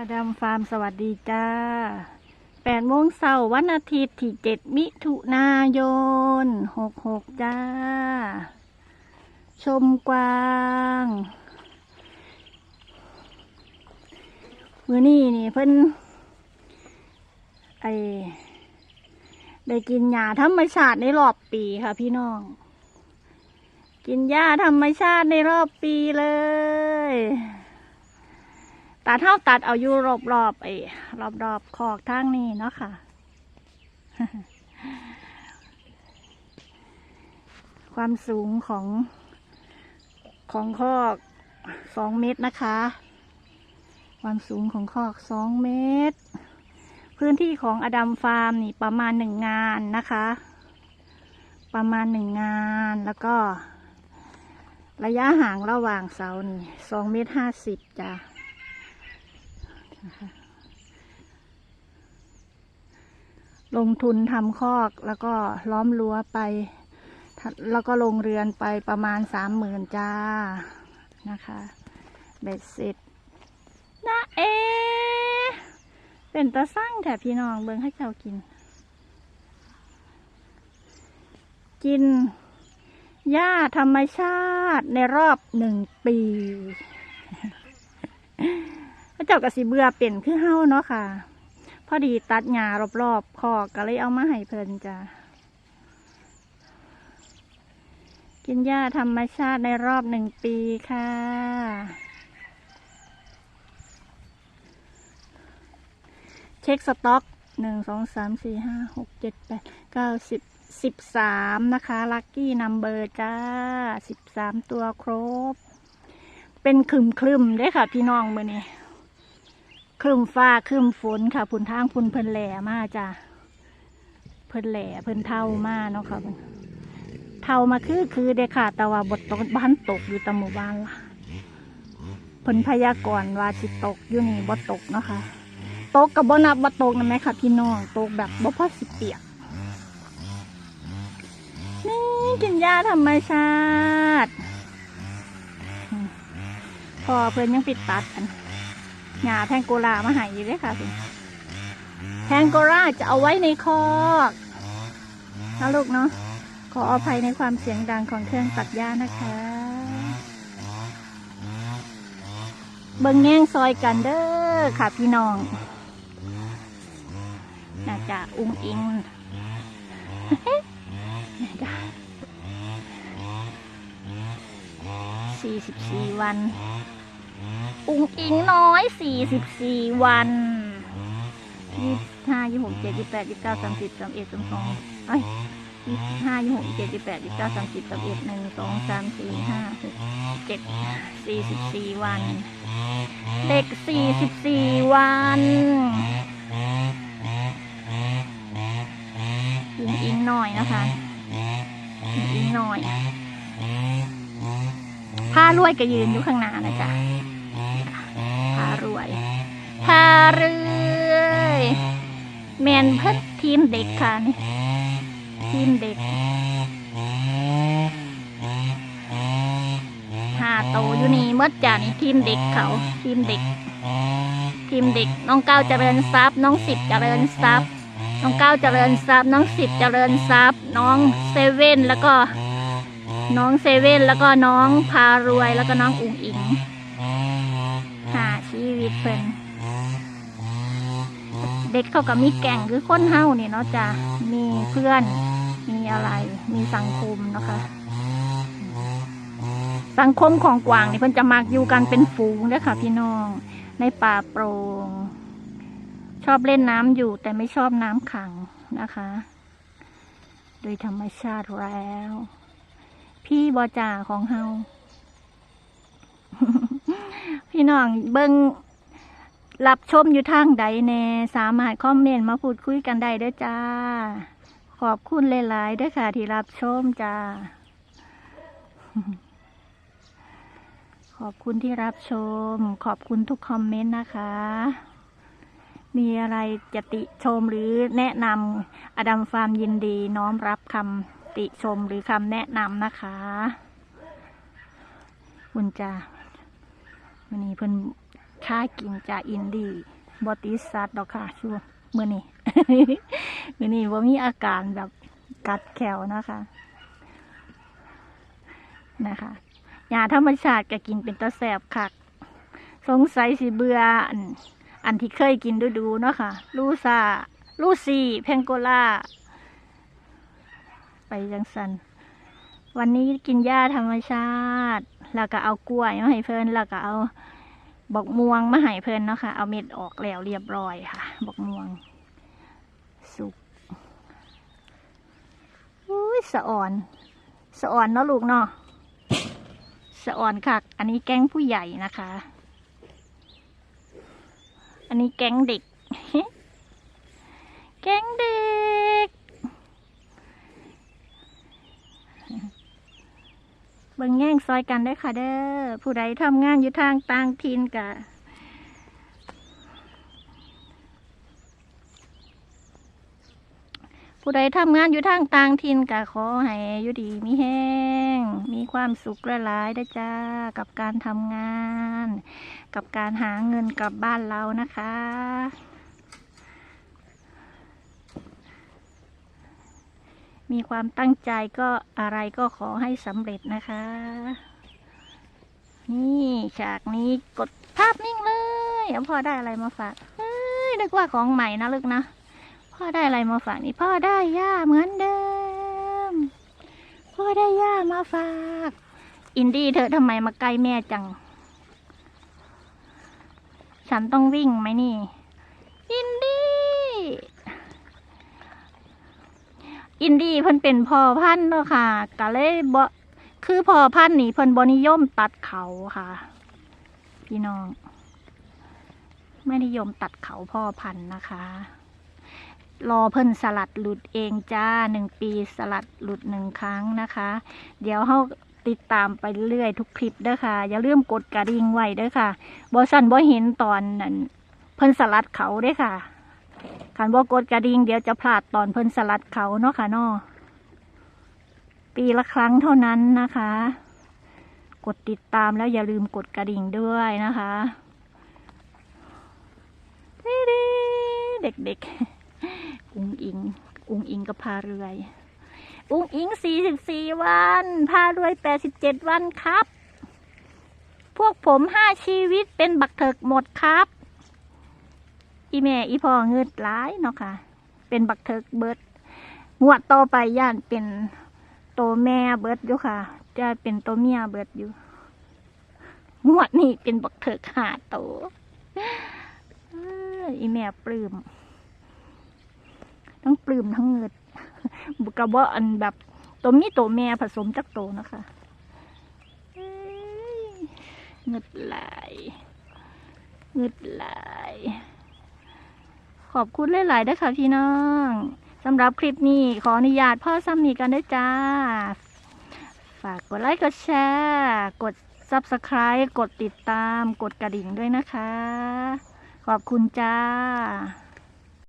อดัมฟาร์มสวัสดีจ้าแปดโมงเช้าวันอาทิตย์ที่เจ็ดมิถุนายนหกหกจ้า ชมกวาง มือนี่นี่เพิ่นไอได้กินหญ้าธรรมชาติในรอบปีค่ะพี่น้อง กินหญ้าธรรมชาติในรอบปีเลย ตัดเท่าตัดเอาอยู่รอบรอบไอ้รอบรอบคอกทางนี้เนาะค่ะ ความสูงของของคอกสองเมตรนะคะ ความสูงของคอกสองเมตร พื้นที่ของอดัมฟาร์มนี่ประมาณหนึ่งงานนะคะ ประมาณหนึ่งงานแล้วก็ ระยะห่างระหว่างเสานี่สองเมตรห้าสิบจ้ะ ลงทุนทำคอกแล้วก็ล้อมรั้วไป แล้วก็ลงเรือนไปประมาณสามหมื่นจ้านะคะ เบ็ดเสร็จนะเอ เป็นตะสั่งแถบพี่น้องเบิ่งให้เจ้ากิน กินหญ้าธรรมชาติในรอบหนึ่งปี เจ้ากสิเบื่อเป็นคือเฮาเนาะค่ะ พอดีตัดหญ้ารอบๆคอกก็เลยเอามาให้เพิ่นจ้ะกินหญ้าธรรมชาติในรอบหนึ่งปีค่ะ เช็คสต็อกหนึ่งสองสามสี่ห้าหกเจ็ดแปดเก้าสิบสิบสามนะคะลัคกี้นัมเบอร์จ้าสิบสามตัวครบ เป็นคลึมคลึมๆด้ค่ะ พี่น้องเมื่อนี้ คลึมฟ้าคลึมฝนค่ะพุ่นทางพุ่นเพิ่นแหล่มาจ้ะเพิ่นแหล่เพิ่นเท่ามาเนาะค่ะเพลนเท่ามาคือคือเด้ค่ะ แต่ว่าบทตกบ้านตกอยู่ตามหมู่บ้านละเพิ่นพยากรณ์ว่าสิตตกอยู่นี่บ่ตกเนาะค่ะตกกับบนับว่าตกนะไหมค่ะพี่น้องตกแบบบ่พอสิเปียกนี่กินหญ้าธรรมชาติ พอเพื่อนยังปิดตัดกัน หญ้าแพงโกลามาหายอยู่เลยค่ะแพงโกลาจะเอาไว้ในคอกนะลูกเนาะขออภัยในความเสียงดังของเครื่องตัดหญ้านะคะ เบิ่งแง่งซอยกันเด้อค่ะพี่น้องน่าจะอุ้งอิงน่าจะสี่สิบสี่วัน อุ้งอิงน้อยสี่สิบสี่วันยี่ห้ายี่หกเจ็ดยี่แปดยี่เก้าสามสิบสามเอ็ดสามสองเอ้ยยี่ห้ายี่หกเจ็ดยี่แปดยี่เก้าสามสิบสามเอ็ดหนึ่งสองสามสี่ห้าหกเจ็ดสี่สิบสี่วัน เด็กสี่สิบสี่วันอิงอิงหน่อยนะคะอิงอิงหน่อยผ้ารวยก็ยืนอยู่ข้างหน้านะจ๊ะ รวยผ้ารวยแมนเพิ่ทีมเด็กค่ะนี่ทีมเด็กห้าโตวอยู่นี่เมื่อจ่านี่ทีมเด็กเขาทีมเด็ก ทีมเด็กน้องก้าวเจริญทรัพย์น้องสิบเจริญทรัพย์น้องก้าวเจริญทรัพย์น้องสิบเจริญทรัพย์น้องเซเว่นแล้วก็น้องเซเว่นแล้วก็น้องพารวยแล้วก็น้องอุ๋งอิงหาชีวิ ตเพิ่นเด็กเขากับมีแก่งคือคนเฮานี่เนาะจ้ะมีเพื่อนมีอะไรมีสังคมนะคะ สังคมของกวางนี่เพิ่นจะมักอยู่กันเป็นฝูงเด้อค่ะ พี่น้อง ในป่าโปร่งชอบเล่นน้ำอยู่แต่ไม่ชอบน้ำขังนะคะ โดยธรรมชาติแล้ว พี่บอจ่าของเฮาพี่น้องเบิง รับชมอยู่ทางใดแน่สามารถคอมเมนต์มาพูดคุยกันได้ด้อจ้า ขอบคุณหลายๆด้อค่ะที่รับชมจ้า ขอบคุณที่รับชม ขอบคุณทุกคอมเมนต์นะคะ มีอะไรจะติชมหรือแนะนำอดัมฟาร์มยินดีน้อมรับคำติชมหรือคำแนะนำนะคะ คุณจ้าวันนี้เพิ่น ค่ากินจากอินดีบอติสัตดอกค่ะชัวมื่อนี้มื่อนี้ว่ามีอาการแบบกัดแขวนะคะ นะคะยาธรรมชาติก็กินเป็นตะแสบคัก สงสัยสิเบื่ออันอันที่เคยกินดูดูๆเนาะค่ะ ลูซาลูซีเพงโกล่า ไปจังสัน วันนี้กินหญ้าธรรมชาติ แล้วก็เอากล้วยมาให้เพิ่นแล้วก็เอา บอกม่วงมาให้เพลินเนาะค่ะ เอาเม็ดออกแล้วเรียบร้อยค่ะ บอกม่วง สุกอุ้ยสะอ่อน สะอ่อนเนาะลูกเนาะสะอ่อนค่ะ อันนี้แก๊งผู้ใหญ่นะคะ อันนี้แก๊งเด็ก แก๊งเด็ก เบิ่งแง่งซอยกันได้ค่ะเด้อผู้ใดทำงานอยู่ทางต่างถิ่นกะผู้ใดทำงานอยู่ทางต่างถิ่นกะขอให้อยู่ดีมีแห้ง มีความสุขหลายๆได้จ้า กับการทำงาน กับการหาเงินกลับบ้านเรานะคะ มีความตั้งใจก็อะไรก็ขอให้สำเร็จนะคะ นี่ฉากนี้กดภาพนิ่งเลยเอาพ่อได้อะไรมาฝากเฮ้ยนึกว่าของใหม่นะลึกนะพ่อได้อะไรมาฝากนี่พ่อได้ย่าเหมือนเดิม พ่อได้ย่ามาฝาก อินดี้เธอทำไมมาใกล้แม่จัง ฉันต้องวิ่งไหมนี่ อินดี้ อินดี้เพิ่นเป็นพ่อพันธุ์เนาะค่ะก็เลยบ่คือพ่อพันธุ์นี่เพิ่นบ่นิยมตัดเขาค่ะ พี่น้อง ไม่นิยมตัดเขาพ่อพันธุ์นะคะ รอเพิ่นสลัดหลุดเองจ้าหนึ่งปีสลัดหลุดหนึ่งครั้งนะคะ เดี๋ยวเฮาติดตามไปเรื่อยทุกคลิปเด้อค่ะ อย่าลืมกดกระดิ่งไว้เด้อค่ะบอสันบ่เห็นตอนนั้นเพิ่นสลัดเขาเด้อค่ะ คันบ่กดกระดิ่งเดี๋ยวจะพลาดตอนเพิ่นสลัดเขาเนาะค่ะนาะปีละครั้งเท่านั้นนะคะ กดติดตามแล้วอย่าลืมกดกระดิ่งด้วยนะคะเด็กๆ อุ้งอิง อุ้งอิงก็พาเรือยอุ้งอิงสี่สิบสี่วัน พารวยแปดสิบเจ็ดวันครับ พวกผมห้าชีวิตเป็นบักเถิกหมดครับ อีแม่อีพ่อเงืดร้ายเนาะค่ะ เป็นบักเถิกเบิดงวดต่อไปย่านเป็นโตแม่เบิดอยู่ค่ะ จะเป็นโตเมียเบิดอยู่งวดนี้เป็นบักเถิกหาโตอีแม่ปลื้มทั้งปลื้มทั้งเงิดบุกะว่าอันแบบตัวมีตัวแม่ผสมจักโตนะคะเงิดไหลายเงิดไหลาย ขอบคุณหลายๆด้วยค่ะพี่น้องสำหรับคลิปนี้ขออนุญาตพ่อซ้ำนี้กันด้วยจ้า ฝากกดไลค์กดแชร์ กด Subscribe กดติดตามกดกระดิ่งด้วยนะคะ ขอบคุณจ้า